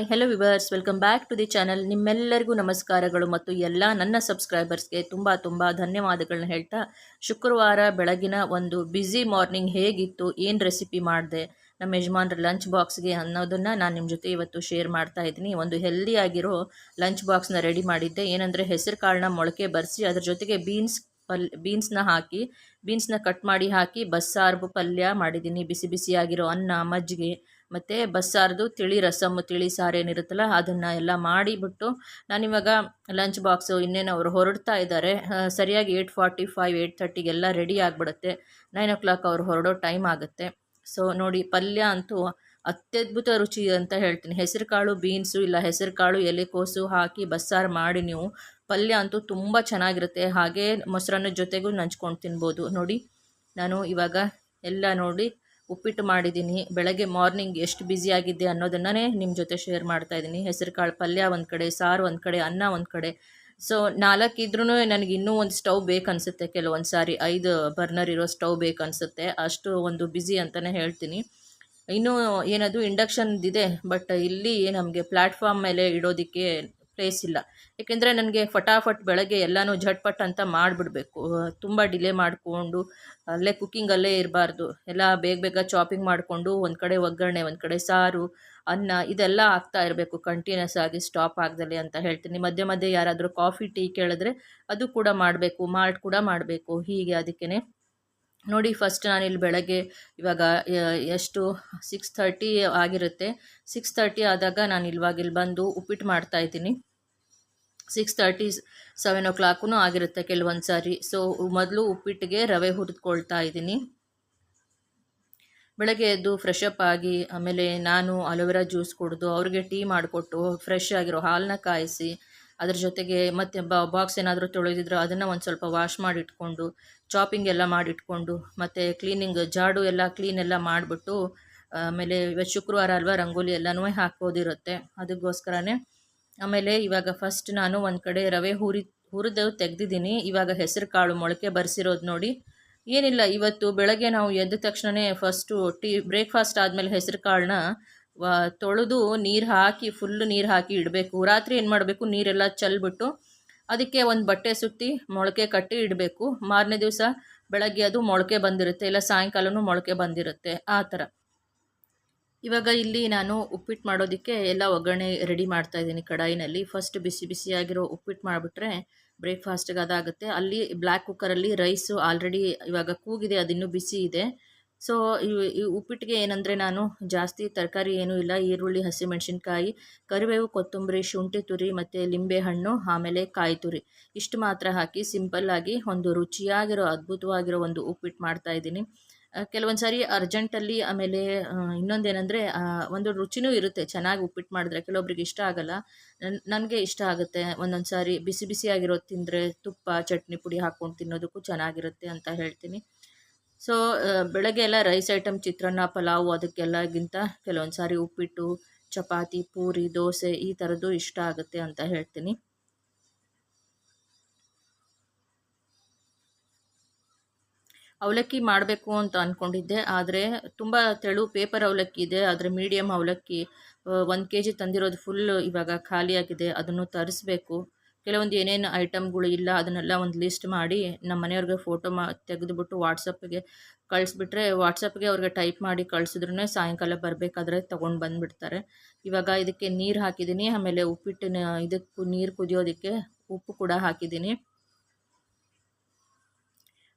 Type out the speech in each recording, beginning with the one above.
Hi hello viewers welcome back to the channel ನಿಮ್ಮೆಲ್ಲರಿಗೂ ನಮಸ್ಕಾರಗಳು ಮತ್ತು ಎಲ್ಲ ನನ್ನ ಸಬ್ಸ್ಕ್ರೈಬರ್ಸ್ಗೆ ತುಂಬ ತುಂಬ ಧನ್ಯವಾದಗಳನ್ನ ಹೇಳ್ತಾ ಶುಕ್ರವಾರ ಬೆಳಗಿನ ಒಂದು ಬ್ಯುಸಿ ಮಾರ್ನಿಂಗ್ ಹೇಗಿತ್ತು, ಏನು ರೆಸಿಪಿ ಮಾಡಿದೆ, ನಮ್ಮ ಯಜಮಾನ್ರ ಲಂಚ್ ಬಾಕ್ಸ್ಗೆ ಅನ್ನೋದನ್ನು ನಾನು ನಿಮ್ಮ ಜೊತೆ ಇವತ್ತು ಶೇರ್ ಮಾಡ್ತಾ ಇದ್ದೀನಿ. ಒಂದು ಹೆಲ್ದಿಯಾಗಿರೋ ಲಂಚ್ ಬಾಕ್ಸ್ನ ರೆಡಿ ಮಾಡಿದ್ದೆ. ಏನಂದರೆ ಹೆಸರು ಕಾಳನ್ನ ಮೊಳಕೆ ಬರೆಸಿ ಅದ್ರ ಜೊತೆಗೆ ಬೀನ್ಸ್ ಪಲ್ ಬೀನ್ಸ್ನ ಹಾಕಿ ಬೀನ್ಸ್ನ ಕಟ್ ಮಾಡಿ ಹಾಕಿ ಬಸ್ಸಾರು ಪಲ್ಯ ಮಾಡಿದ್ದೀನಿ. ಬಿಸಿ ಬಿಸಿಯಾಗಿರೋ ಅನ್ನ, ಮಜ್ಜಿಗೆ ಮತ್ತು ಬಸ್ಸಾರದು ತಿಳಿ ರಸಮ್, ತಿಳಿ ಸಾರು ಏನಿರುತ್ತಲ್ಲ ಅದನ್ನು ಎಲ್ಲ ಮಾಡಿಬಿಟ್ಟು ನಾನಿವಾಗ ಲಂಚ್ ಬಾಕ್ಸು ಇನ್ನೇನು ಅವರು ಹೊರಡ್ತಾ ಇದ್ದಾರೆ. ಸರಿಯಾಗಿ ಏಯ್ಟ್ ಫಾರ್ಟಿ ಫೈವ್ ಏಯ್ಟ್ ತರ್ಟಿಗೆಲ್ಲ ರೆಡಿ ಆಗಿಬಿಡುತ್ತೆ. ನೈನ್ ಓ ಕ್ಲಾಕ್ ಅವ್ರು ಹೊರಡೋ ಟೈಮ್ ಆಗುತ್ತೆ. ಸೊ ನೋಡಿ ಪಲ್ಯ ಅಂತೂ ಅತ್ಯದ್ಭುತ ರುಚಿ ಅಂತ ಹೇಳ್ತೀನಿ. ಹೆಸರು ಕಾಳು ಬೀನ್ಸು ಇಲ್ಲ, ಹೆಸರು ಕಾಳು ಎಲೆಕೋಸು ಹಾಕಿ ಬಸ್ಸಾರು ಮಾಡಿ ನೀವು ಪಲ್ಯ ಅಂತೂ ತುಂಬ ಚೆನ್ನಾಗಿರುತ್ತೆ. ಹಾಗೇ ಮೊಸರನ್ನ ಜೊತೆಗೂ ನಂಚ್ಕೊಂಡು ತಿನ್ಬೋದು. ನೋಡಿ, ನಾನು ಇವಾಗ ಎಲ್ಲ ನೋಡಿ ಉಪ್ಪಿಟ್ಟು ಮಾಡಿದ್ದೀನಿ. ಬೆಳಗ್ಗೆ ಮಾರ್ನಿಂಗ್ ಎಷ್ಟು ಆಗಿದ್ದೆ ಅನ್ನೋದನ್ನೇ ನಿಮ್ಮ ಜೊತೆ ಶೇರ್ ಮಾಡ್ತಾ ಇದ್ದೀನಿ. ಹೆಸರು ಕಾಳು, ಪಲ್ಯ ಒಂದು ಕಡೆ, ಸಾರು ಒಂದು ಕಡೆ, ಅನ್ನ ಒಂದು ಕಡೆ. ಸೊ ನಾಲ್ಕಿದ್ರೂ ನನಗೆ ಇನ್ನೂ ಒಂದು ಸ್ಟವ್ ಬೇಕನ್ಸುತ್ತೆ ಕೆಲವೊಂದು ಸಾರಿ ಐದು ಬರ್ನರ್ ಇರೋ ಸ್ಟವ್ ಬೇಕನ್ಸುತ್ತೆ ಅಷ್ಟು ಒಂದು ಬ್ಯುಸಿ ಅಂತಲೇ ಹೇಳ್ತೀನಿ. ಇನ್ನೂ ಏನದು ಇಂಡಕ್ಷನ್ದಿದೆ ಬಟ್ ಇಲ್ಲಿ ನಮಗೆ ಪ್ಲ್ಯಾಟ್ಫಾರ್ಮ್ ಮೇಲೆ ಇಡೋದಕ್ಕೆ ಪ್ಲೇಸ್ ಇಲ್ಲ. ಏಕೆಂದರೆ ನನಗೆ ಫಟಾಫಟ್ ಬೆಳಗ್ಗೆ ಎಲ್ಲನೂ ಝಟ್ಪಟ್ ಅಂತ ಮಾಡಿಬಿಡ್ಬೇಕು. ತುಂಬ ಡಿಲೇ ಮಾಡಿಕೊಂಡು, ಅಲ್ಲೇ ಕುಕ್ಕಿಂಗಲ್ಲೇ ಇರಬಾರ್ದು. ಎಲ್ಲ ಬೇಗ ಬೇಗ ಚಾಪಿಂಗ್ ಮಾಡಿಕೊಂಡು, ಒಂದು ಕಡೆ ಒಗ್ಗರಣೆ, ಒಂದು ಕಡೆ ಸಾರು, ಅನ್ನ ಇದೆಲ್ಲ ಆಗ್ತಾ ಇರಬೇಕು. ಕಂಟಿನ್ಯೂಸ್ ಆಗಿ ಸ್ಟಾಪ್ ಆಗದಲ್ಲಿ ಅಂತ ಹೇಳ್ತೀನಿ. ಮಧ್ಯೆ ಮಧ್ಯೆ ಯಾರಾದರೂ ಕಾಫಿ ಟೀ ಕೇಳಿದ್ರೆ ಅದು ಕೂಡ ಮಾಡಬೇಕು ಮಾಲ್ಟ್ ಕೂಡ ಮಾಡಬೇಕು. ಹೀಗೆ ಅದಕ್ಕೇ ನೋಡಿ ಫಸ್ಟ್ ನಾನು ಇಲ್ಲಿ ಬೆಳಗ್ಗೆ ಇವಾಗ ಎಷ್ಟು? ಸಿಕ್ಸ್ ಥರ್ಟಿ ಆಗಿರುತ್ತೆ. ಸಿಕ್ಸ್ ಥರ್ಟಿ ಆದಾಗ ನಾನು ಇಲ್ವಾಗ ಇಲ್ಲಿ ಬಂದು ಉಪ್ಪಿಟ್ಟು ಮಾಡ್ತಾಯಿದ್ದೀನಿ ಸಿಕ್ಸ್ ತರ್ಟಿ ಸೆವೆನ್ ಓ ಕ್ಲಾಕೂ ಆಗಿರುತ್ತೆ ಕೆಲವೊಂದು ಸಾರಿ. ಸೊ ಮೊದಲು ಉಪ್ಪಿಟ್ಟಿಗೆ ರವೆ ಹುರಿದುಕೊಳ್ತಾ ಇದ್ದೀನಿ. ಬೆಳಗ್ಗೆ ಎದ್ದು ಫ್ರೆಶ್ ಅಪ್ ಆಗಿ, ಆಮೇಲೆ ನಾನು ಅಲೋವೆರಾ ಜ್ಯೂಸ್ ಕುಡಿದು ಅವ್ರಿಗೆ ಟೀ ಮಾಡಿಕೊಟ್ಟು ಫ್ರೆಶ್ ಆಗಿರೋ ಹಾಲನ್ನ ಕಾಯಿಸಿ, ಅದ್ರ ಜೊತೆಗೆ ಮತ್ತೆ ಬಾಕ್ಸ್ ಏನಾದರೂ ತೊಳೆದಿದ್ರೆ ಅದನ್ನು ಒಂದು ಸ್ವಲ್ಪ ವಾಶ್ ಮಾಡಿ ಇಟ್ಕೊಂಡು ಚಾಪಿಂಗ್ ಎಲ್ಲ ಮಾಡಿಟ್ಕೊಂಡು, ಮತ್ತು ಕ್ಲೀನಿಂಗ್ ಜಾಡು ಎಲ್ಲ ಕ್ಲೀನ್ ಎಲ್ಲ ಮಾಡಿಬಿಟ್ಟು, ಆಮೇಲೆ ಶುಕ್ರವಾರ ಅಲ್ವಾ ರಂಗೋಲಿ ಎಲ್ಲನೂ ಹಾಕೋದಿರುತ್ತೆ ಅದಕ್ಕೋಸ್ಕರನೇ ಆಮೇಲೆ ಇವಾಗ ಫಸ್ಟ್ ನಾನು ಒಂದು ಕಡೆ ರವೆ ಹುರಿ, ಹುರಿದು ತೆಗ್ದಿದ್ದೀನಿ. ಇವಾಗ ಹೆಸರು ಕಾಳು ಮೊಳಕೆ ಬರೆಸಿರೋದು ನೋಡಿ. ಏನಿಲ್ಲ, ಇವತ್ತು ಬೆಳಗ್ಗೆ ನಾವು ಎದ್ದ ತಕ್ಷಣವೇ ಫಸ್ಟು ಟೀ ಬ್ರೇಕ್ಫಾಸ್ಟ್ ಆದಮೇಲೆ ಹೆಸರು ಕಾಳನ್ನ ತೊಳೆದು ನೀರು ಹಾಕಿ ಫುಲ್ಲು ನೀರು ಹಾಕಿ ಇಡಬೇಕು. ರಾತ್ರಿ ಏನು ಮಾಡಬೇಕು? ನೀರೆಲ್ಲ ಚೆಲ್ಬಿಟ್ಟು ಅದಕ್ಕೆ ಒಂದು ಬಟ್ಟೆ ಸುತ್ತಿ ಮೊಳಕೆ ಕಟ್ಟಿ ಇಡಬೇಕು. ಮಾರನೇ ದಿವಸ ಬೆಳಗ್ಗೆ ಅದು ಮೊಳಕೆ ಬಂದಿರುತ್ತೆ. ಇಲ್ಲ ಸಾಯಂಕಾಲವೂ ಮೊಳಕೆ ಬಂದಿರುತ್ತೆ. ಆ ಥರ. ಇವಾಗ ಇಲ್ಲಿ ನಾನು ಉಪ್ಪಿಟ್ಟು ಮಾಡೋದಕ್ಕೆ ಎಲ್ಲ ಒಗ್ಗರಣೆ ರೆಡಿ ಮಾಡ್ತಾ ಇದ್ದೀನಿ ಕಡಾಯಿನಲ್ಲಿ. ಫಸ್ಟ್ ಬಿಸಿ ಬಿಸಿಯಾಗಿರೋ ಉಪ್ಪಿಟ್ಟು ಮಾಡಿಬಿಟ್ರೆ ಬ್ರೇಕ್ಫಾಸ್ಟ್ಗೆ ಅದಾಗುತ್ತೆ. ಅಲ್ಲಿ ಬ್ಲ್ಯಾಕ್ ಕುಕ್ಕರಲ್ಲಿ ರೈಸು ಆಲ್ರೆಡಿ ಇವಾಗ ಕೂಗಿದೆ, ಅದಿನ್ನೂ ಬಿಸಿ ಇದೆ. ಸೊ ಈ ಉಪ್ಪಿಟ್ಟಿಗೆ ಏನಂದರೆ ನಾನು ಜಾಸ್ತಿ ತರಕಾರಿ ಏನೂ ಇಲ್ಲ. ಈರುಳ್ಳಿ, ಹಸಿಮೆಣಸಿನ್ಕಾಯಿ, ಕರಿಬೇವು, ಕೊತ್ತಂಬರಿ, ಶುಂಠಿ ತುರಿ ಮತ್ತು ಲಿಂಬೆ ಹಣ್ಣು, ಆಮೇಲೆ ಕಾಯಿ ತುರಿ. ಇಷ್ಟು ಮಾತ್ರ ಹಾಕಿ ಸಿಂಪಲ್ಲಾಗಿ ಒಂದು ರುಚಿಯಾಗಿರೋ, ಅದ್ಭುತವಾಗಿರೋ ಒಂದು ಉಪ್ಪಿಟ್ಟು ಮಾಡ್ತಾಯಿದ್ದೀನಿ ಕೆಲವೊಂದು ಸಾರಿ ಅರ್ಜೆಂಟಲ್ಲಿ ಆಮೇಲೆ ಇನ್ನೊಂದೇನೆಂದರೆ ಒಂದು ರುಚಿನೂ ಇರುತ್ತೆ. ಚೆನ್ನಾಗಿ ಉಪ್ಪಿಟ್ಟು ಮಾಡಿದ್ರೆ ಕೆಲವೊಬ್ರಿಗೆ ಇಷ್ಟ ಆಗಲ್ಲ. ನನಗೆ ಇಷ್ಟ ಆಗುತ್ತೆ. ಒಂದೊಂದು ಸಾರಿ ಬಿಸಿ ಬಿಸಿಯಾಗಿರೋದು ತಿಂದರೆ ತುಪ್ಪ, ಚಟ್ನಿ, ಪುಡಿ ಹಾಕ್ಕೊಂಡು ತಿನ್ನೋದಕ್ಕೂ ಚೆನ್ನಾಗಿರುತ್ತೆ ಅಂತ ಹೇಳ್ತೀನಿ. ಸೊ ಬೆಳಗ್ಗೆ ಎಲ್ಲ ರೈಸ್ ಐಟಮ್, ಚಿತ್ರಾನ್ನ, ಪಲಾವು ಅದಕ್ಕೆಲ್ಲಗಿಂತ ಕೆಲವೊಂದು ಸಾರಿ ಉಪ್ಪಿಟ್ಟು, ಚಪಾತಿ, ಪೂರಿ, ದೋಸೆ ಈ ಥರದ್ದು ಇಷ್ಟ ಆಗುತ್ತೆ ಅಂತ ಹೇಳ್ತೀನಿ. ಅವಲಕ್ಕಿ ಮಾಡಬೇಕು ಅಂತ ಅಂದ್ಕೊಂಡಿದ್ದೆ ಆದರೆ ತುಂಬ ತೆಳು ಪೇಪರ್ ಅವಲಕ್ಕಿ ಇದೆ. ಆದರೆ ಮೀಡಿಯಮ್ ಅವಲಕ್ಕಿ ಒಂದು ಕೆ ಜಿ ತಂದಿರೋದು ಫುಲ್ ಇವಾಗ ಖಾಲಿಯಾಗಿದೆ ಅದನ್ನು ತರಿಸ್ಬೇಕು. ಕೆಲವೊಂದು ಏನೇನು ಐಟಮ್ಗಳು ಇಲ್ಲ, ಅದನ್ನೆಲ್ಲ ಒಂದು ಲಿಸ್ಟ್ ಮಾಡಿ ನಮ್ಮ ಮನೆಯವ್ರಿಗೆ ಫೋಟೋ ಮಾ, ತೆಗೆದುಬಿಟ್ಟು ವಾಟ್ಸಪ್ಗೆ ಕಳಿಸ್ಬಿಟ್ರೆ ವಾಟ್ಸಪ್ಗೆ ಅವ್ರಿಗೆ ಟೈಪ್ ಮಾಡಿ ಕಳಿಸಿದ್ರೂ ಸಾಯಂಕಾಲ ಬರಬೇಕಾದ್ರೆ ತೊಗೊಂಡು ಬಂದುಬಿಡ್ತಾರೆ. ಇವಾಗ ಇದಕ್ಕೆ ನೀರು ಹಾಕಿದ್ದೀನಿ. ಆಮೇಲೆ ಉಪ್ಪಿಟ್ಟಿನ, ಇದಕ್ಕೂ ನೀರು ಕುದಿಯೋದಕ್ಕೆ ಉಪ್ಪು ಕೂಡ ಹಾಕಿದ್ದೀನಿ.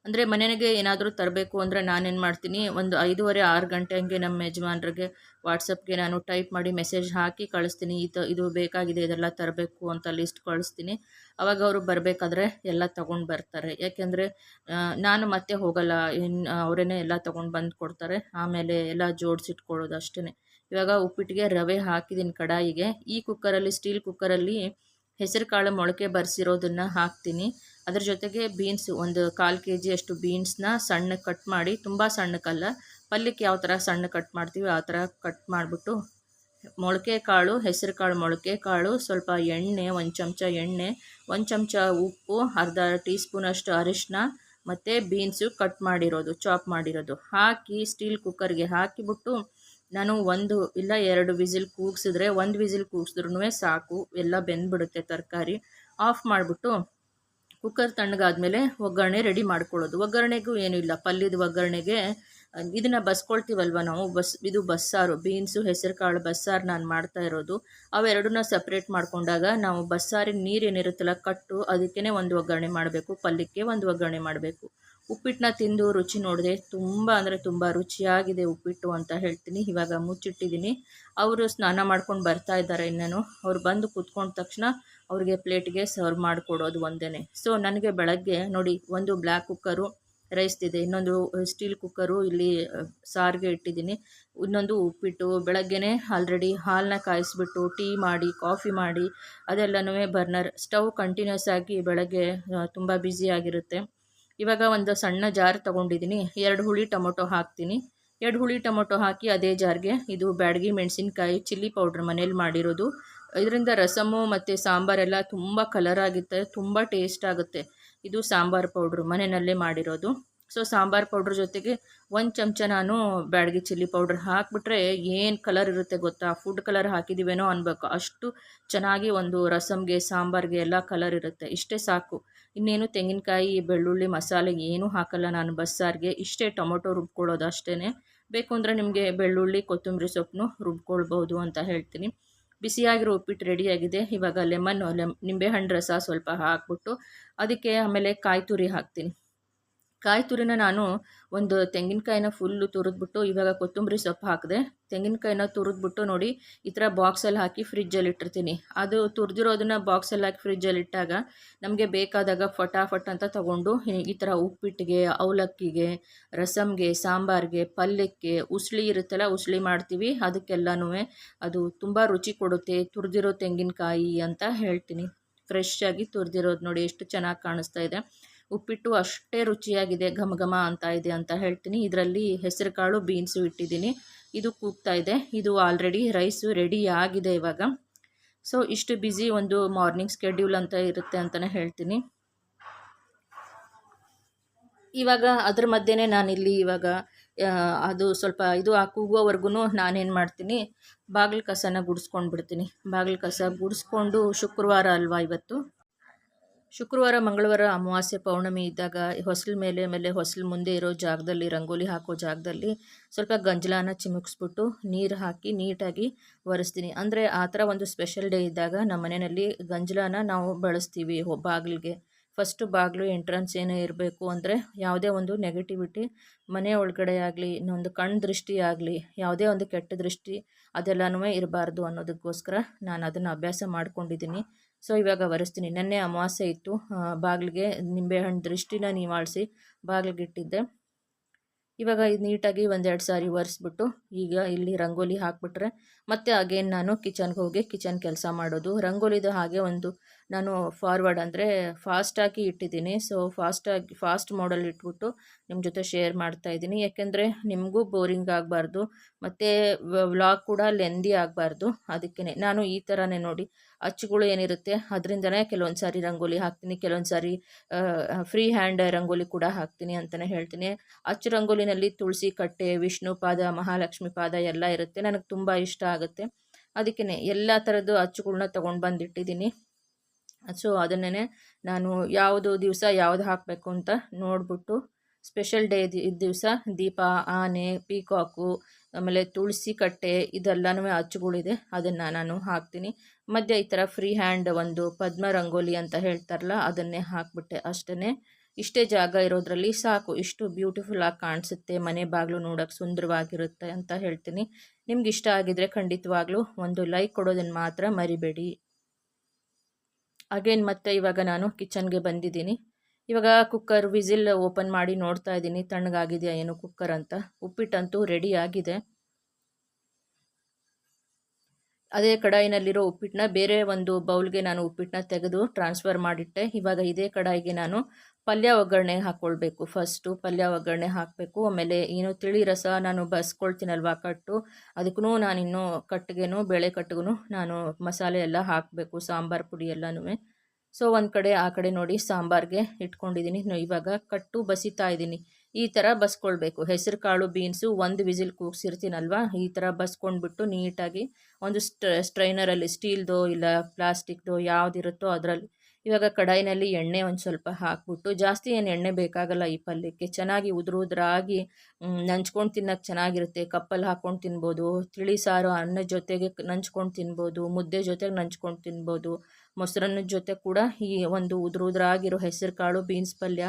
ಅಂದರೆ ಮನೆಗೆ ಏನಾದರೂ ತರಬೇಕು ಅಂದರೆ ನಾನೇನು ಮಾಡ್ತೀನಿ, ಒಂದು ಐದೂವರೆ, ಆರು ಗಂಟೆ ಹಂಗೆ ನಮ್ಮ ಯಜಮಾನ್ರಿಗೆ ವಾಟ್ಸಪ್ಗೆ ನಾನು ಟೈಪ್ ಮಾಡಿ ಮೆಸೇಜ್ ಹಾಕಿ ಕಳಿಸ್ತೀನಿ ಇದು ಇದು ಬೇಕಾಗಿದೆ, ಇದೆಲ್ಲ ತರಬೇಕು ಅಂತ ಲಿಸ್ಟ್ ಕಳಿಸ್ತೀನಿ. ಅವಾಗ ಅವರು ಬರಬೇಕಾದ್ರೆ ಎಲ್ಲ ತೊಗೊಂಡು ಬರ್ತಾರೆ. ಯಾಕೆಂದರೆ ನಾನು ಮತ್ತೆ ಹೋಗಲ್ಲ ಇನ್ನು ಅವರೇ ಎಲ್ಲ ತೊಗೊಂಡು ಬಂದು ಕೊಡ್ತಾರೆ. ಆಮೇಲೆ ಎಲ್ಲ ಜೋಡಿಸಿಟ್ಕೊಳ್ಳೋದು ಅಷ್ಟೇ ಇವಾಗ ಉಪ್ಪಿಟ್ಟಿಗೆ ರವೆ ಹಾಕಿದ್ದೀನಿ ಕಡಾಯಿಗೆ. ಈ ಕುಕ್ಕರಲ್ಲಿ ಸ್ಟೀಲ್ ಕುಕ್ಕರಲ್ಲಿ ಹೆಸರು ಕಾಳು ಮೊಳಕೆ ಬರೆಸಿರೋದನ್ನು ಹಾಕ್ತೀನಿ. ಅದ್ರ ಜೊತೆಗೆ ಬೀನ್ಸ್ ಒಂದು ಕಾಲು ಕೆ ಜಿಯಷ್ಟು ಬೀನ್ಸ್ನ ಸಣ್ಣ ಕಟ್ ಮಾಡಿ, ತುಂಬ ಸಣ್ಣಕ್ಕಲ್ಲ, ಪಲ್ಯಕ್ಕೆ ಯಾವ ಥರ ಸಣ್ಣ ಕಟ್ ಮಾಡ್ತೀವಿ ಆ ಥರ ಕಟ್ ಮಾಡಿಬಿಟ್ಟು, ಮೊಳಕೆ ಕಾಳು, ಹೆಸರು ಕಾಳು ಮೊಳಕೆ ಕಾಳು, ಸ್ವಲ್ಪ ಎಣ್ಣೆ, ಒಂದು ಚಮಚ ಎಣ್ಣೆ, ಒಂದು ಚಮಚ ಉಪ್ಪು, ಅರ್ಧ ಟೀ ಸ್ಪೂನಷ್ಟು ಅರಿಶಿನ ಮತ್ತು ಬೀನ್ಸು ಕಟ್ ಮಾಡಿರೋದು ಚಾಪ್ ಮಾಡಿರೋದು. ಹಾಕಿ ಸ್ಟೀಲ್ ಕುಕ್ಕರ್ಗೆ ಹಾಕಿಬಿಟ್ಟು ನಾನು ಒಂದು ಇಲ್ಲ ಎರಡು ವಿಸಿಲ್ ಕೂಗಿಸಿದ್ರೆ ಒಂದು ವಿಸಿಲ್ ಕೂಗಿಸಿದ್ರೂ ಸಾಕು, ಎಲ್ಲ ಬೆಂದ್ಬಿಡುತ್ತೆ ತರಕಾರಿ. ಆಫ್ ಮಾಡಿಬಿಟ್ಟು ಕುಕ್ಕರ್ ತಣ್ಣಗಾದ್ಮೇಲೆ ಒಗ್ಗರಣೆ ರೆಡಿ ಮಾಡ್ಕೊಳ್ಳೋದು. ಒಗ್ಗರಣೆಗೂ ಏನೂ ಇಲ್ಲ. ಪಲ್ಯದ ಒಗ್ಗರಣೆಗೆ, ಇದನ್ನು ಬಸ್ಕೊಳ್ತೀವಲ್ವ ನಾವು? ಬಸ್, ಇದು ಬಸ್ಸಾರು, ಬೀನ್ಸು ಹೆಸರು ಕಾಳು ಬಸ್ಸಾರು ನಾನು ಮಾಡ್ತಾ ಇರೋದು. ಅವೆರಡನ್ನ ಸಪ್ರೇಟ್ ಮಾಡಿಕೊಂಡಾಗ ನಾವು ಬಸ್ಸಾರಿನ ನೀರು ಏನಿರುತ್ತಲ್ಲ, ಕಟ್ಟು ಅದಕ್ಕೇ ಒಂದು ಒಗ್ಗರಣೆ ಮಾಡಬೇಕು, ಪಲ್ಯಕ್ಕೆ ಒಂದು ಒಗ್ಗರಣೆ ಮಾಡಬೇಕು. ಉಪ್ಪಿಟ್ಟನ್ನ ತಿಂದು ರುಚಿ ನೋಡಿದೆ ತುಂಬ ಅಂದರೆ ತುಂಬ ರುಚಿಯಾಗಿದೆ ಉಪ್ಪಿಟ್ಟು ಅಂತ ಹೇಳ್ತೀನಿ. ಇವಾಗ ಮುಚ್ಚಿಟ್ಟಿದ್ದೀನಿ. ಅವರು ಸ್ನಾನ ಮಾಡ್ಕೊಂಡು ಬರ್ತಾ ಇದ್ದಾರೆ ಇನ್ನೇನು. ಅವ್ರು ಬಂದು ಕೂತ್ಕೊಂಡ ತಕ್ಷಣ ಅವ್ರಿಗೆ ಪ್ಲೇಟ್ಗೆ ಸರ್ವ್ ಮಾಡಿಕೊಡೋದು ಒಂದೇ ಸೊ, ನನಗೆ ಬೆಳಗ್ಗೆ ನೋಡಿ ಒಂದು ಬ್ಲ್ಯಾಕ್ ಕುಕ್ಕರು ರೈಸ್ದಿದೆ ಇನ್ನೊಂದು ಸ್ಟೀಲ್ ಕುಕ್ಕರು ಇಲ್ಲಿ ಸಾರಿಗೆ ಇಟ್ಟಿದ್ದೀನಿ. ಇನ್ನೊಂದು ಉಪ್ಪಿಟ್ಟು. ಬೆಳಗ್ಗೆನೇ ಆಲ್ರೆಡಿ ಹಾಲನ್ನ ಕಾಯಿಸ್ಬಿಟ್ಟು ಟೀ ಮಾಡಿ, ಕಾಫಿ ಮಾಡಿ ಅದೆಲ್ಲನೂ ಬರ್ನರ್. ಸ್ಟವ್ ಕಂಟಿನ್ಯೂಸ್ ಆಗಿ ಬೆಳಗ್ಗೆ ತುಂಬ ಬ್ಯುಸಿಯಾಗಿರುತ್ತೆ ಇವಾಗ ಒಂದು ಸಣ್ಣ ಜಾರ್ ತೊಗೊಂಡಿದ್ದೀನಿ. ಎರಡು ಹುಳಿ ಟೊಮೊಟೊ ಹಾಕ್ತೀನಿ. ಎರಡು ಹುಳಿ ಟೊಮೊಟೊ ಹಾಕಿ ಅದೇ ಜಾರ್ಗೆ ಇದು ಬ್ಯಾಡಗಿ ಮೆಣಸಿನ್ಕಾಯಿ ಚಿಲ್ಲಿ ಪೌಡ್ರ್ ಮನೇಲಿ ಮಾಡಿರೋದು. ಇದರಿಂದ ರಸಮು ಮತ್ತು ಸಾಂಬಾರೆಲ್ಲ ತುಂಬ ಕಲರ್ ಆಗುತ್ತೆ ತುಂಬ ಟೇಸ್ಟ್ ಆಗುತ್ತೆ. ಇದು ಸಾಂಬಾರು ಪೌಡ್ರು ಮನೆಯಲ್ಲೇ ಮಾಡಿರೋದು. ಸೊ ಸಾಂಬಾರು ಪೌಡ್ರ್ ಜೊತೆಗೆ ಒಂದು ಚಮಚ ನಾನು ಬ್ಯಾಡಗಿ ಚಿಲ್ಲಿ ಪೌಡ್ರ್ ಹಾಕಿಬಿಟ್ರೆ ಏನು ಕಲರ್ ಇರುತ್ತೆ ಗೊತ್ತಾ? ಫುಡ್ ಕಲರ್ ಹಾಕಿದ್ದೀವೇನೋ ಅನ್ಬೇಕು. ಅಷ್ಟು ಚೆನ್ನಾಗಿ ಒಂದು ರಸಮ್ಗೆ, ಸಾಂಬಾರಿಗೆ ಎಲ್ಲ ಕಲರ್ ಇರುತ್ತೆ. ಇಷ್ಟೇ ಸಾಕು. ಇನ್ನೇನು ತೆಂಗಿನಕಾಯಿ, ಬೆಳ್ಳುಳ್ಳಿ, ಮಸಾಲೆ ಏನೂ ಹಾಕಲ್ಲ ನಾನು ಬಸ್ಸಾರಿಗೆ. ಇಷ್ಟೇ ಟೊಮೊಟೊ ರುಬ್ಕೊಳ್ಳೋದು ಅಷ್ಟೇ ಬೇಕು ಅಂದರೆ ನಿಮಗೆ ಬೆಳ್ಳುಳ್ಳಿ, ಕೊತ್ತಂಬರಿ ಸೊಪ್ಪನ್ನು ರುಬ್ಕೊಳ್ಬೋದು ಅಂತ ಹೇಳ್ತೀನಿ. ಬಿಸಿಯಾಗಿರೋ ಉಪ್ಪಿಟ್ಟು ರೆಡಿಯಾಗಿದೆ ಇವಾಗ ಲೆಮನ್ ಲೆಮ್ ನಿಂಬೆಹಣ್ಣು ರಸ ಸ್ವಲ್ಪ ಹಾಕ್ಬಿಟ್ಟು ಅದಕ್ಕೆ ಆಮೇಲೆ ಕಾಯಿ ತುರಿ ಹಾಕ್ತೀನಿ. ಕಾಯಿ ತುರಿನ ನಾನು ಒಂದು ತೆಂಗಿನಕಾಯಿನ ಫುಲ್ಲು ತುರಿದ್ಬಿಟ್ಟು ಇವಾಗ ಕೊತ್ತಂಬರಿ ಸೊಪ್ಪು ಹಾಕಿದೆ. ತೆಂಗಿನಕಾಯಿನ ತುರಿದ್ಬಿಟ್ಟು ನೋಡಿ, ಈ ಥರ ಬಾಕ್ಸಲ್ಲಿ ಹಾಕಿ ಫ್ರಿಜ್ಜಲ್ಲಿ ಇಟ್ಟಿರ್ತೀನಿ. ಅದು ತುರಿದಿರೋದನ್ನ ಬಾಕ್ಸಲ್ಲಿ ಹಾಕಿ ಫ್ರಿಜ್ಜಲ್ಲಿ ಇಟ್ಟಾಗ ನಮಗೆ ಬೇಕಾದಾಗ ಫಟಾಫಟ್ ಅಂತ ತೊಗೊಂಡು ಈ ಥರ ಉಪ್ಪಿಟ್ಟಿಗೆ, ಅವಲಕ್ಕಿಗೆ ರಸಮ್ಗೆ ಸಾಂಬಾರಿಗೆ, ಪಲ್ಯಕ್ಕೆ ಉಸಳಿ ಇರುತ್ತಲ್ಲ, ಉಸ್ಲಿ ಮಾಡ್ತೀವಿ. ಅದಕ್ಕೆಲ್ಲನೂ ಅದು ತುಂಬ ರುಚಿ ಕೊಡುತ್ತೆ. ತುರಿದಿರೋ ತೆಂಗಿನಕಾಯಿ ಅಂತ ಹೇಳ್ತೀನಿ. ಫ್ರೆಶ್ ಆಗಿ ತುರಿದಿರೋದು ನೋಡಿ, ಎಷ್ಟು ಚೆನ್ನಾಗಿ ಕಾಣಿಸ್ತಾ ಇದೆ. ಉಪ್ಪಿಟ್ಟು ಅಷ್ಟೇ ರುಚಿಯಾಗಿದೆ, ಘಮ ಘಮ ಅಂತ ಇದೆ ಅಂತ ಹೇಳ್ತೀನಿ. ಇದರಲ್ಲಿ ಹೆಸರು ಕಾಳು ಬೀನ್ಸು ಇಟ್ಟಿದ್ದೀನಿ. ಇದು ಕೂಗ್ತಾ ಇದೆ. ಇದು ಆಲ್ರೆಡಿ ರೈಸು ರೆಡಿ ಆಗಿದೆ ಇವಾಗ. ಸೊ ಇಷ್ಟು ಬ್ಯುಸಿ ಒಂದು ಮಾರ್ನಿಂಗ್ ಸ್ಕೆಡ್ಯೂಲ್ ಅಂತ ಇರುತ್ತೆ ಅಂತಲೇ ಹೇಳ್ತೀನಿ. ಇವಾಗ ಅದ್ರ ಮಧ್ಯೆನೇ ನಾನಿಲ್ಲಿ ಇವಾಗ ಅದು ಸ್ವಲ್ಪ ಇದು ಕೂಗುವವರೆಗೂ ನಾನೇನು ಮಾಡ್ತೀನಿ ಬಾಗಿಲು ಕಸನ ಗುಡಿಸ್ಕೊಂಡು ಬಿಡ್ತೀನಿ ಬಾಗಿಲು ಕಸ ಗುಡಿಸ್ಕೊಂಡು ಶುಕ್ರವಾರ ಅಲ್ವಾ ಇವತ್ತು? ಶುಕ್ರವಾರ, ಮಂಗಳವಾರ, ಅಮಾವಾಸ್ಯೆ ಪೌರ್ಣಮಿ ಇದ್ದಾಗ ಹೊಸಲು ಮೇಲೆ ಮೇಲೆ ಹೊಸಲು ಮುಂದೆ ಇರೋ ಜಾಗದಲ್ಲಿ, ರಂಗೋಲಿ ಹಾಕೋ ಜಾಗದಲ್ಲಿ ಸ್ವಲ್ಪ ಗಂಜಲಾನ ಚಿಮುಕ್ಸ್ಬಿಟ್ಟು ನೀರು ಹಾಕಿ ನೀಟಾಗಿ ಒರೆಸ್ತೀನಿ. ಅಂದರೆ ಆ ಥರ ಒಂದು ಸ್ಪೆಷಲ್ ಡೇ ಇದ್ದಾಗ ನಮ್ಮ ಮನೆಯಲ್ಲಿ ಗಂಜಲಾನ ನಾವು ಬಳಸ್ತೀವಿ ಬಾಗಿಲಿಗೆ. ಫಸ್ಟು ಬಾಗಿಲು ಎಂಟ್ರೆನ್ಸ್ ಏನೇ ಇರಬೇಕು ಅಂದರೆ ಯಾವುದೇ ಒಂದು ನೆಗೆಟಿವಿಟಿ ಮನೆ ಒಳಗಡೆ ಆಗಲಿ, ಇನ್ನೊಂದು ಕಣ್ಣು ದೃಷ್ಟಿ ಆಗಲಿ, ಯಾವುದೇ ಒಂದು ಕೆಟ್ಟ ದೃಷ್ಟಿ ಅದೆಲ್ಲನೂ ಇರಬಾರ್ದು ಅನ್ನೋದಕ್ಕೋಸ್ಕರ ನಾನು ಅದನ್ನು ಅಭ್ಯಾಸ ಮಾಡ್ಕೊಂಡಿದ್ದೀನಿ. ಸೊ, ಇವಾಗ ಬರೆಸ್ತೀನಿ ನೆನ್ನೆ ಅಮಾವಾಸ್ಯೆ ಇತ್ತು. ಬಾಗಿಲಿಗೆ ನಿಂಬೆಹಣ್ಣು ದೃಷ್ಟಿನ ನಿವಾಳಿಸಿ ಬಾಗಿಲಿಗಿಟ್ಟಿದ್ದೆ. ಇವಾಗ ಇದು ನೀಟಾಗಿ ಒಂದೆರಡು ಸಾರಿ ಒರೆಸ್ಬಿಟ್ಟು ಈಗ ಇಲ್ಲಿ ರಂಗೋಲಿ ಹಾಕ್ಬಿಟ್ರೆ ಮತ್ತೆ ಅಗೇನ್ ನಾನು ಕಿಚನ್ಗೆ ಹೋಗಿ ಕಿಚನ್ ಕೆಲಸ ಮಾಡೋದು. ರಂಗೋಲಿದು ಹಾಗೆ ಒಂದು ನಾನು ಫಾರ್ವರ್ಡ್ ಅಂದರೆ ಫಾಸ್ಟಾಗಿ ಇಟ್ಟಿದ್ದೀನಿ. ಸೊ ಫಾಸ್ಟಾಗಿ ಫಾಸ್ಟ್ ಮಾಡಲ್ ಇಟ್ಬಿಟ್ಟು ನಿಮ್ಮ ಜೊತೆ ಶೇರ್ ಮಾಡ್ತಾ ಇದ್ದೀನಿ. ಯಾಕೆಂದರೆ ನಿಮಗೂ ಬೋರಿಂಗ್ ಆಗಬಾರ್ದು. ಮತ್ತು ವ್ಲಾಗ್ ಕೂಡ ಲೆಂದಿ ಆಗಬಾರ್ದು. ಅದಕ್ಕೇ ನಾನು ಈ ಥರನೇ ನೋಡಿ ಅಚ್ಚುಗಳು ಏನಿರುತ್ತೆ, ಅದರಿಂದನೇ ಕೆಲವೊಂದು ಸಾರಿ ರಂಗೋಲಿ ಹಾಕ್ತೀನಿ. ಕೆಲವೊಂದು ಸಾರಿ ಫ್ರೀ ಹ್ಯಾಂಡ್ ರಂಗೋಲಿ ಕೂಡ ಹಾಕ್ತೀನಿ ಅಂತಲೇ ಹೇಳ್ತೀನಿ. ಅಚ್ಚು ರಂಗೋಲಿನಲ್ಲಿ ತುಳಸಿ ಕಟ್ಟೆ, ವಿಷ್ಣು ಪಾದ, ಮಹಾಲಕ್ಷ್ಮಿ ಪಾದ ಎಲ್ಲ ಇರುತ್ತೆ. ನನಗೆ ತುಂಬ ಇಷ್ಟ ಆಗುತ್ತೆ. ಅದಕ್ಕೇ ಎಲ್ಲ ಥರದ್ದು ಅಚ್ಚುಗಳನ್ನ ತೊಗೊಂಡು ಬಂದಿಟ್ಟಿದ್ದೀನಿ. ಸೊ ಅದನ್ನೇ ನಾನು ಯಾವುದು ದಿವಸ ಯಾವುದು ಹಾಕಬೇಕು ಅಂತ ನೋಡಿಬಿಟ್ಟು ಸ್ಪೆಷಲ್ ಡೇ ದಿವಸ ದೀಪ, ಆನೆ ಪೀಕಾಕು ಆಮೇಲೆ ತುಳಸಿ ಕಟ್ಟೆ ಇದೆಲ್ಲನೂ ಅಚ್ಚುಗಳಿದೆ ಅದನ್ನು ನಾನು ಹಾಕ್ತೀನಿ. ಮಧ್ಯೆ ಈ ಥರ ಫ್ರೀ ಹ್ಯಾಂಡ್ ಒಂದು ಪದ್ಮ ರಂಗೋಲಿ ಅಂತ ಹೇಳ್ತಾರಲ್ಲ, ಅದನ್ನೇ ಹಾಕ್ಬಿಟ್ಟೆ ಅಷ್ಟೇ ಇಷ್ಟೇ ಜಾಗ ಇರೋದ್ರಲ್ಲಿ ಸಾಕು. ಇಷ್ಟು ಬ್ಯೂಟಿಫುಲ್ ಆಗಿ ಕಾಣಿಸುತ್ತೆ. ಮನೆ ಬಾಗಿಲು ನೋಡೋಕ್ಕೆ ಸುಂದರವಾಗಿರುತ್ತೆ ಅಂತ ಹೇಳ್ತೀನಿ. ನಿಮ್ಗೆ ಇಷ್ಟ ಆಗಿದ್ರೆ ಖಂಡಿತವಾಗ್ಲೂ ಒಂದು ಲೈಕ್ ಕೊಡೋದನ್ನು ಮಾತ್ರ ಮರಿಬೇಡಿ. ಅಗೇನ್ ಮತ್ತೆ ಇವಾಗ ನಾನು ಕಿಚನ್ಗೆ ಬಂದಿದ್ದೀನಿ. ಇವಾಗ ಕುಕ್ಕರ್ ವಿಸಿಲ್ ಓಪನ್ ಮಾಡಿ ನೋಡ್ತಾ ಇದ್ದೀನಿ. ತಣ್ಣಗಾಗಿದೆಯಾ ಏನು ಕುಕ್ಕರ್ ಅಂತ. ಉಪ್ಪಿಟ್ಟಂತೂ ರೆಡಿ ಆಗಿದೆ. ಅದೇ ಕಡಾಯಿನಲ್ಲಿರೋ ಉಪ್ಪಿಟ್ಟನ್ನ ಬೇರೆ ಒಂದು ಬೌಲ್ಗೆ ನಾನು ಉಪ್ಪಿಟ್ಟನ್ನ ತೆಗೆದು ಟ್ರಾನ್ಸ್ಫರ್ ಮಾಡಿಟ್ಟೆ. ಇವಾಗ ಇದೇ ಕಡಾಯಿಗೆ ನಾನು ಪಲ್ಯ ಒಗ್ಗರಣೆ ಹಾಕ್ಕೊಳ್ಬೇಕು ಫಸ್ಟು ಪಲ್ಯ ಒಗ್ಗರಣೆ ಹಾಕಬೇಕು. ಆಮೇಲೆ ಏನು ತಿಳಿ ರಸ ನಾನು ಬಸ್ಕೊಳ್ತೀನಲ್ವ ಕಟ್ಟು. ಅದಕ್ಕೂ ನಾನಿನ್ನೂ ಕಟ್ಟಿಗೆನೂ, ಬೇಳೆ ಕಟ್ಟಿಗೂ ನಾನು ಮಸಾಲೆ ಎಲ್ಲ ಹಾಕಬೇಕು, ಸಾಂಬಾರು ಪುಡಿ ಎಲ್ಲನೂ ಸೊ ಒಂದು ಕಡೆ ಆ ಕಡೆ ನೋಡಿ ಸಾಂಬಾರಿಗೆ ಇಟ್ಕೊಂಡಿದ್ದೀನಿ. ಇವಾಗ ಕಟ್ಟು ಬಸಿತಾ ಇದ್ದೀನಿ. ಈ ಥರ ಬಸ್ಕೊಳ್ಬೇಕು. ಹೆಸರು ಕಾಳು, ಬೀನ್ಸು ಒಂದು ವಿಸಿಲ್ ಕೂಗ್ಸಿರ್ತೀನಲ್ವ? ಈ ಥರ ಬಸ್ಕೊಂಡ್ಬಿಟ್ಟು ನೀಟಾಗಿ ಒಂದು ಸ್ಟ್ರೈನರಲ್ಲಿ ಸ್ಟೀಲ್ದೋ ಇಲ್ಲ ಪ್ಲಾಸ್ಟಿಕ್ದು ಯಾವುದಿರುತ್ತೋ ಅದರಲ್ಲಿ ಇವಾಗ ಕಡಾಯಿನಲ್ಲಿ ಎಣ್ಣೆ ಒಂದು ಸ್ವಲ್ಪ ಹಾಕ್ಬಿಟ್ಟು ಜಾಸ್ತಿ ಏನು ಎಣ್ಣೆ ಬೇಕಾಗಲ್ಲ ಈ ಪಲ್ಯಕ್ಕೆ. ಚೆನ್ನಾಗಿ ಉದುರು ಉದುರಾಗಿ ನಂಚ್ಕೊಂಡು ತಿನ್ನೋಕ್ಕೆ ಚೆನ್ನಾಗಿರುತ್ತೆ. ಕಪ್ಪಲ್ಲಿ ಹಾಕ್ಕೊಂಡು ತಿನ್ಬೋದು. ತಿಳಿ ಸಾರು ಅನ್ನದ ಜೊತೆಗೆ ನಂಚ್ಕೊಂಡು ತಿನ್ಬೋದು. ಮುದ್ದೆ ಜೊತೆಗೆ ನಂಚ್ಕೊಂಡು ತಿನ್ಬೋದು. ಮೊಸರನ್ನದ ಜೊತೆ ಕೂಡ ಈ ಒಂದು ಉದುರು ಉದುರಾಗಿರೋ ಹೆಸರು ಕಾಳು, ಬೀನ್ಸ್ ಪಲ್ಯ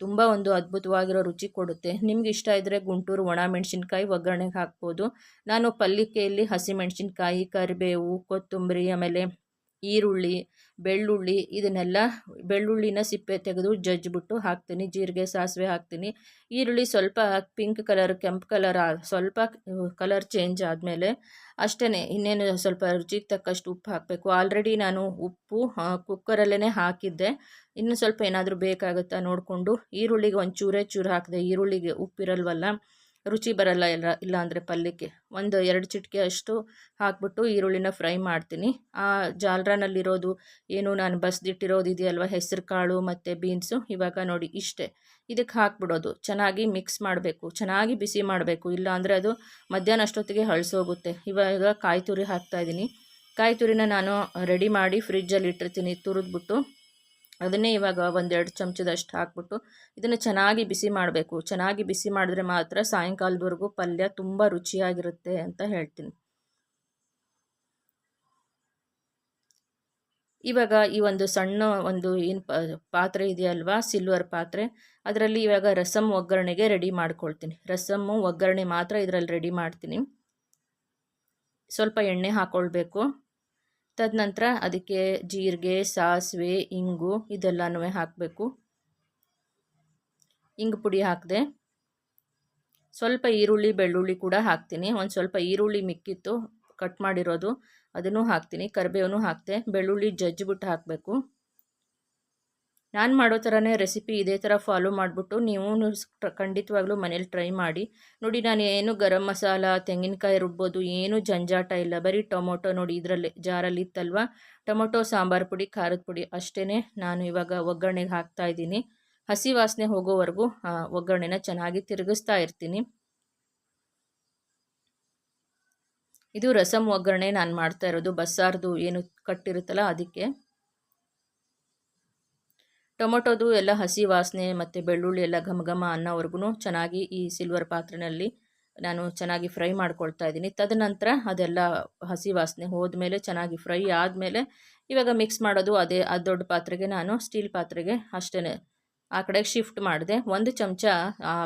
ತುಂಬ ಒಂದು ಅದ್ಭುತವಾಗಿರೋ ರುಚಿ ಕೊಡುತ್ತೆ. ನಿಮ್ಗೆ ಇಷ್ಟ ಇದ್ದರೆ ಗುಂಟೂರು ಒಣ ಮೆಣಸಿನ್ಕಾಯಿ ಒಗ್ಗರಣೆಗೆ ಹಾಕ್ಬೋದು. ನಾನು ಪಲ್ಯಕೆಯಲ್ಲಿ ಹಸಿಮೆಣಸಿನ್ಕಾಯಿ, ಕರಿಬೇವು, ಕೊತ್ತಂಬರಿ, ಆಮೇಲೆ ಈರುಳ್ಳಿ, ಬೆಳ್ಳುಳ್ಳಿ ಇದನ್ನೆಲ್ಲ ಬೆಳ್ಳುಳ್ಳಿನ ಸಿಪ್ಪೆ ತೆಗೆದು ಜಜ್ಜಿಬಿಟ್ಟು ಹಾಕ್ತೀನಿ. ಜೀರಿಗೆ ಸಾಸಿವೆ ಹಾಕ್ತೀನಿ. ಈರುಳ್ಳಿ ಸ್ವಲ್ಪ ಪಿಂಕ್ ಕಲರ್ ಕೆಂಪು ಕಲರ್ ಸ್ವಲ್ಪ ಕಲರ್ ಚೇಂಜ್ ಆದಮೇಲೆ ಅಷ್ಟೇ ಇನ್ನೇನು ಸ್ವಲ್ಪ ರುಚಿಗೆ ತಕ್ಕಷ್ಟು ಉಪ್ಪು ಹಾಕಬೇಕು. ಆಲ್ರೆಡಿ ನಾನು ಉಪ್ಪು ಕುಕ್ಕರಲ್ಲೇ ಹಾಕಿದ್ದೆ. ಇನ್ನು ಸ್ವಲ್ಪ ಏನಾದರೂ ಬೇಕಾಗುತ್ತಾ ನೋಡಿಕೊಂಡು ಈರುಳ್ಳಿಗೆ ಒಂದು ಚೂರೇ ಚೂರು ಹಾಕಿದೆ. ಈರುಳ್ಳಿಗೆ ಉಪ್ಪಿರಲ್ವಲ್ಲ. ರುಚಿ ಬರಲ್ಲ ಎಲ್ಲ ಇಲ್ಲ ಅಂದರೆ ಪಲ್ಯಕ್ಕೆ. ಒಂದು ಎರಡು ಚಿಟಿಕೆ ಅಷ್ಟು ಹಾಕ್ಬಿಟ್ಟು ಈರುಳ್ಳಿನ ಫ್ರೈ ಮಾಡ್ತೀನಿ. ಆ ಜಾಲ್ರಾನಲ್ಲಿರೋದು ಏನು ನಾನು ಬಸ್ದಿಟ್ಟಿರೋದು ಇದೆಯಲ್ವ, ಹೆಸರು ಕಾಳು ಮತ್ತು ಬೀನ್ಸು? ಇವಾಗ ನೋಡಿ, ಇಷ್ಟೇ. ಇದಕ್ಕೆ ಹಾಕ್ಬಿಡೋದು. ಚೆನ್ನಾಗಿ ಮಿಕ್ಸ್ ಮಾಡಬೇಕು. ಚೆನ್ನಾಗಿ ಬಿಸಿ ಮಾಡಬೇಕು. ಇಲ್ಲ ಅಂದರೆ ಅದು ಮಧ್ಯಾಹ್ನ ಅಷ್ಟೊತ್ತಿಗೆ ಹಳಸೋಗುತ್ತೆ ಇವಾಗ ಕಾಯಿ ತುರಿ ಹಾಕ್ತಾಯಿದ್ದೀನಿ ಕಾಯಿ ತುರಿನ ನಾನು ರೆಡಿ ಮಾಡಿ ಫ್ರಿಜ್ಜಲ್ಲಿ ಇಟ್ಟಿರ್ತೀನಿ. ತುರಿದ್ಬಿಟ್ಟು ಅದನ್ನೇ ಇವಾಗ ಒಂದೆರಡು ಚಮಚದಷ್ಟು ಹಾಕ್ಬಿಟ್ಟು ಇದನ್ನು ಚೆನ್ನಾಗಿ ಬಿಸಿ ಮಾಡಬೇಕು. ಚೆನ್ನಾಗಿ ಬಿಸಿ ಮಾಡಿದ್ರೆ ಮಾತ್ರ ಸಾಯಂಕಾಲದವರೆಗೂ ಪಲ್ಯ ತುಂಬ ರುಚಿಯಾಗಿರುತ್ತೆ ಅಂತ ಹೇಳ್ತೀನಿ. ಇವಾಗ ಈ ಒಂದು ಸಣ್ಣ ಒಂದು ಏನು ಪಾತ್ರೆ ಇದೆಯಲ್ವಾ? ಸಿಲ್ವರ್ ಪಾತ್ರೆ. ಅದರಲ್ಲಿ ಇವಾಗ ರಸಮ್ ಒಗ್ಗರಣೆಗೆ ರೆಡಿ ಮಾಡ್ಕೊಳ್ತೀನಿ. ರಸಮ್ಮು ಒಗ್ಗರಣೆ ಮಾತ್ರ ಇದರಲ್ಲಿ ರೆಡಿ ಮಾಡ್ತೀನಿ. ಸ್ವಲ್ಪ ಎಣ್ಣೆ ಹಾಕ್ಕೊಳ್ಬೇಕು ತದನಂತರ ಅದಕ್ಕೆ ಜೀರಿಗೆ, ಸಾಸಿವೆ, ಇಂಗು ಇದೆಲ್ಲನೂ ಹಾಕಬೇಕು. ಇಂಗು ಪುಡಿ ಹಾಕಿದೆ. ಸ್ವಲ್ಪ ಈರುಳ್ಳಿ, ಬೆಳ್ಳುಳ್ಳಿ ಕೂಡ ಹಾಕ್ತೀನಿ. ಒಂದು ಸ್ವಲ್ಪ ಈರುಳ್ಳಿ ಮಿಕ್ಕಿತ್ತು, ಕಟ್ ಮಾಡಿರೋದು, ಅದನ್ನು ಹಾಕ್ತೀನಿ. ಕರಿಬೇವನು ಹಾಕ್ತೆ ಬೆಳ್ಳುಳ್ಳಿ ಜಜ್ಜಿಬಿಟ್ಟು ಹಾಕಬೇಕು. ನಾನು ಮಾಡೋ ಥರನೇ ರೆಸಿಪಿ ಇದೇ ಥರ ಫಾಲೋ ಮಾಡಿಬಿಟ್ಟು ನೀವು ಖಂಡಿತವಾಗ್ಲೂ ಮನೇಲಿ ಟ್ರೈ ಮಾಡಿ. ನೋಡಿ ನಾನು ಏನು ಗರಂ ಮಸಾಲ, ತೆಂಗಿನಕಾಯಿ ರುಬ್ಬೋದು, ಏನು ಜಂಜಾಟ ಇಲ್ಲ. ಬರೀ ಟೊಮೊಟೊ ನೋಡಿ ಇದರಲ್ಲಿ, ಜಾರಲ್ಲಿ ಇತ್ತಲ್ವ? ಟೊಮೊಟೊ, ಸಾಂಬಾರು ಪುಡಿ, ಖಾರದ ಪುಡಿ ಅಷ್ಟೇ ನಾನು ಇವಾಗ ಒಗ್ಗರಣೆಗೆ ಹಾಕ್ತಾ ಇದ್ದೀನಿ. ಹಸಿ ವಾಸನೆ ಹೋಗೋವರೆಗೂ ಒಗ್ಗರಣೆನ ಚೆನ್ನಾಗಿ ತಿರುಗಿಸ್ತಾ ಇರ್ತೀನಿ. ಇದು ರಸಮ್ ಒಗ್ಗರಣೆ ನಾನು ಮಾಡ್ತಾ ಇರೋದು. ಬಸ್ಸಾರ್ದು ಏನು ಕಟ್ಟಿರುತ್ತಲ್ಲ ಅದಕ್ಕೆ. ಟೊಮೊಟೊದು ಎಲ್ಲ ಹಸಿ ವಾಸನೆ ಮತ್ತು ಬೆಳ್ಳುಳ್ಳಿ ಎಲ್ಲ ಘಮ ಘಮ ಅನ್ನೋವರೆಗೂ ಚೆನ್ನಾಗಿ ಈ ಸಿಲ್ವರ್ ಪಾತ್ರೆಯಲ್ಲಿ ನಾನು ಚೆನ್ನಾಗಿ ಫ್ರೈ ಮಾಡ್ಕೊಳ್ತಾ ಇದ್ದೀನಿ. ತದನಂತರ ಅದೆಲ್ಲ ಹಸಿ ವಾಸನೆ ಹೋದ್ಮೇಲೆ ಚೆನ್ನಾಗಿ ಫ್ರೈ ಆದಮೇಲೆ ಇವಾಗ ಮಿಕ್ಸ್ ಮಾಡೋದು ಅದೇ ಆ ದೊಡ್ಡ ಪಾತ್ರೆಗೆ ನಾನು ಸ್ಟೀಲ್ ಪಾತ್ರೆಗೆ ಅಷ್ಟೇ ಆ ಕಡೆಗೆ ಶಿಫ್ಟ್ ಮಾಡಿದೆ. ಒಂದು ಚಮಚ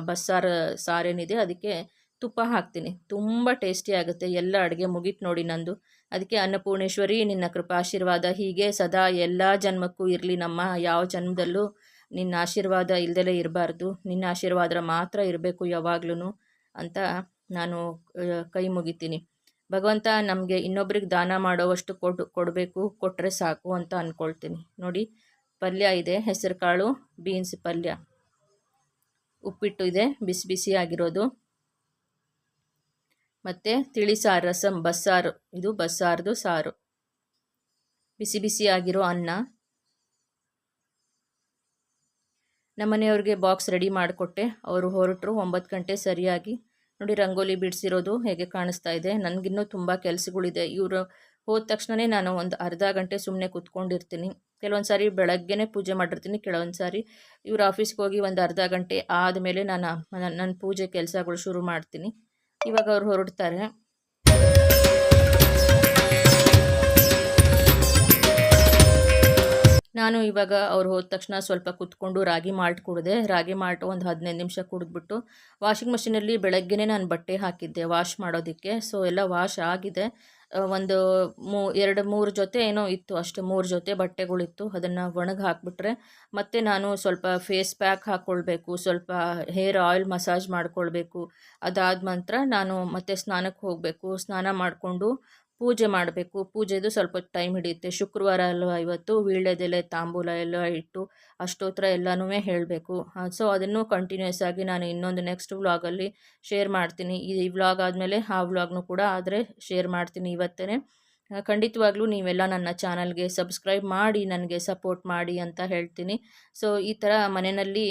ಬಸ್ಸಾರು ಸಾರೇನಿದೆ, ಅದಕ್ಕೆ ತುಪ್ಪ ಹಾಕ್ತೀನಿ. ತುಂಬ ಟೇಸ್ಟಿ ಆಗುತ್ತೆ. ಎಲ್ಲ ಅಡುಗೆ ಮುಗೀತು ನೋಡಿ ನಂದು. ಅದಕ್ಕೆ ಅನ್ನಪೂರ್ಣೇಶ್ವರಿ, ನಿನ್ನ ಕೃಪಾಶೀರ್ವಾದ ಹೀಗೆ ಸದಾ ಎಲ್ಲ ಜನ್ಮಕ್ಕೂ ಇರಲಿ ನಮ್ಮ ಯಾವ ಜನ್ಮದಲ್ಲೂ ನಿನ್ನ ಆಶೀರ್ವಾದ ಇಲ್ದಲೇ ಇರಬಾರ್ದು. ನಿನ್ನ ಆಶೀರ್ವಾದ ಮಾತ್ರ ಇರಬೇಕು ಯಾವಾಗ್ಲೂ ಅಂತ ನಾನು ಕೈ ಮುಗಿತೀನಿ. ಭಗವಂತ ನಮಗೆ ಇನ್ನೊಬ್ರಿಗೆ ದಾನ ಮಾಡೋವಷ್ಟು ಕೊಡು, ಕೊಡಬೇಕು ಕೊಟ್ಟರೆ ಸಾಕು ಅಂತ ಅಂದ್ಕೊಳ್ತೀನಿ ನೋಡಿ, ಪಲ್ಯ ಇದೆ ಹೆಸರು ಕಾಳು ಬೀನ್ಸ್ ಪಲ್ಯ. ಉಪ್ಪಿಟ್ಟು ಇದೆ, ಬಿಸಿ ಬಿಸಿ ಆಗಿರೋದು. ಮತ್ತು ತಿಳಿ ಸಾರು ರಸಮ್ ಬಸ್ಸಾರು. ಇದು ಬಸ್ಸಾರದು ಸಾರು. ಬಿಸಿ ಬಿಸಿಯಾಗಿರೋ ಅನ್ನ. ನಮ್ಮನೆಯವ್ರಿಗೆ ಬಾಕ್ಸ್ ರೆಡಿ ಮಾಡಿಕೊಟ್ಟೆ. ಅವರು ಹೊರಟರು ಒಂಬತ್ತು ಗಂಟೆ ಸರಿಯಾಗಿ. ನೋಡಿ, ರಂಗೋಲಿ ಬಿಡಿಸಿರೋದು ಹೇಗೆ ಕಾಣಿಸ್ತಾ ಇದೆ. ನನಗಿನ್ನೂ ತುಂಬ ಕೆಲಸಗಳಿದೆ. ಇವರು ಹೋದ ತಕ್ಷಣವೇ ನಾನು ಒಂದು ಅರ್ಧ ಗಂಟೆ ಸುಮ್ಮನೆ ಕೂತ್ಕೊಂಡಿರ್ತೀನಿ. ಕೆಲವೊಂದು ಸಾರಿ ಬೆಳಗ್ಗೆನೇ ಪೂಜೆ ಮಾಡಿರ್ತೀನಿ, ಕೆಲವೊಂದು ಸಾರಿ ಇವ್ರ ಆಫೀಸ್ಗೆ ಹೋಗಿ ಒಂದು ಅರ್ಧ ಗಂಟೆ ಆದಮೇಲೆ ನಾನು ನನ್ನ ಪೂಜೆ ಕೆಲಸಗಳು ಶುರು ಮಾಡ್ತೀನಿ. ಇವಾಗ ಅವ್ರು ಹೊರಡ್ತಾರೆ. ನಾನು ಇವಾಗ ಅವ್ರು ಹೋದ ತಕ್ಷಣ ಸ್ವಲ್ಪ ಕುತ್ಕೊಂಡು ರಾಗಿ ಮಾಲ್ಟ್ ಕುಡಿದೆ, ರಾಗಿ ಮಾಲ್ಟ್ ಒಂದು ಹದಿನೈದು ನಿಮಿಷ ಕುಡಿದ್ಬಿಟ್ಟು ವಾಷಿಂಗ್ ಮಷಿನಲ್ಲಿ ಬೆಳಗ್ಗೆನೇ ನಾನು ಬಟ್ಟೆ ಹಾಕಿದ್ದೆ ವಾಶ್ ಮಾಡೋದಕ್ಕೆ. ಸೊ, ಎಲ್ಲ ವಾಶ್ ಆಗಿದೆ. ಒಂದು ಮೂ, ಎರಡು ಮೂರು ಜೊತೆ ಏನೋ ಇತ್ತು ಅಷ್ಟು, ಮೂರು ಜೊತೆ ಬಟ್ಟೆಗಳಿತ್ತು. ಅದನ್ನು ಒಣಗಿ ಹಾಕಿಬಿಟ್ರೆ ಮತ್ತು ನಾನು ಸ್ವಲ್ಪ ಫೇಸ್ ಪ್ಯಾಕ್ ಹಾಕ್ಕೊಳ್ಬೇಕು ಸ್ವಲ್ಪ ಹೇರ್ ಆಯಿಲ್ ಮಸಾಜ್ ಮಾಡಿಕೊಳ್ಬೇಕು. ಅದಾದ ನಂತರ ನಾನು ಮತ್ತೆ ಸ್ನಾನಕ್ಕೆ ಹೋಗಬೇಕು. ಸ್ನಾನ ಮಾಡಿಕೊಂಡು ಪೂಜೆ ಮಾಡಬೇಕು. ಪೂಜೆದು ಸ್ವಲ್ಪ ಟೈಮ್ ಹಿಡಿಯುತ್ತೆ. ಶುಕ್ರವಾರ ಅಲ್ವಾ ಇವತ್ತು? ವೀಳ್ಯದೆಲೆ, ತಾಂಬೂಲ ಎಲ್ಲ ಇಟ್ಟು ಅಷ್ಟೋತ್ರ ಎಲ್ಲನೂ ಹೇಳಬೇಕು. ಸೊ ಅದನ್ನು ಕಂಟಿನ್ಯೂಸ್ ಆಗಿ ನಾನು ಇನ್ನೊಂದು ನೆಕ್ಸ್ಟ್ ವ್ಲಾಗಲ್ಲಿ ಶೇರ್ ಮಾಡ್ತೀನಿ. ಈ ವ್ಲಾಗ್ ಆದಮೇಲೆ ಆ ವ್ಲಾಗ್ನು ಕೂಡ ಆದರೆ ಶೇರ್ ಮಾಡ್ತೀನಿ ಇವತ್ತೇ ಖಂಡಿತವಾಗ್ಲೂ ನೀವೆಲ್ಲ ನನ್ನ ಚಾನಲ್ಗೆ ಸಬ್ಸ್ಕ್ರೈಬ್ ಮಾಡಿ, ನನಗೆ ಸಪೋರ್ಟ್ ಮಾಡಿ ಅಂತ ಹೇಳ್ತೀನಿ. ಸೊ ಈ ಥರ ಮನೆಯಲ್ಲಿ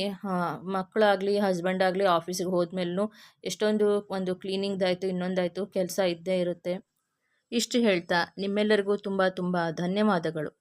ಮಕ್ಕಳಾಗಲಿ ಹಸ್ಬೆಂಡ್ ಆಗಲಿ ಆಫೀಸಿಗೆ ಹೋದ್ಮೇಲೂ ಎಷ್ಟೊಂದು ಒಂದು ಕ್ಲೀನಿಂಗ್ದಾಯಿತು ಇನ್ನೊಂದಾಯಿತು, ಕೆಲಸ ಇದ್ದೇ ಇರುತ್ತೆ. ಇಷ್ಟು ಹೇಳ್ತಾ ನಿಮ್ಮೆಲ್ಲರಿಗೂ ತುಂಬ ತುಂಬ ಧನ್ಯವಾದಗಳು.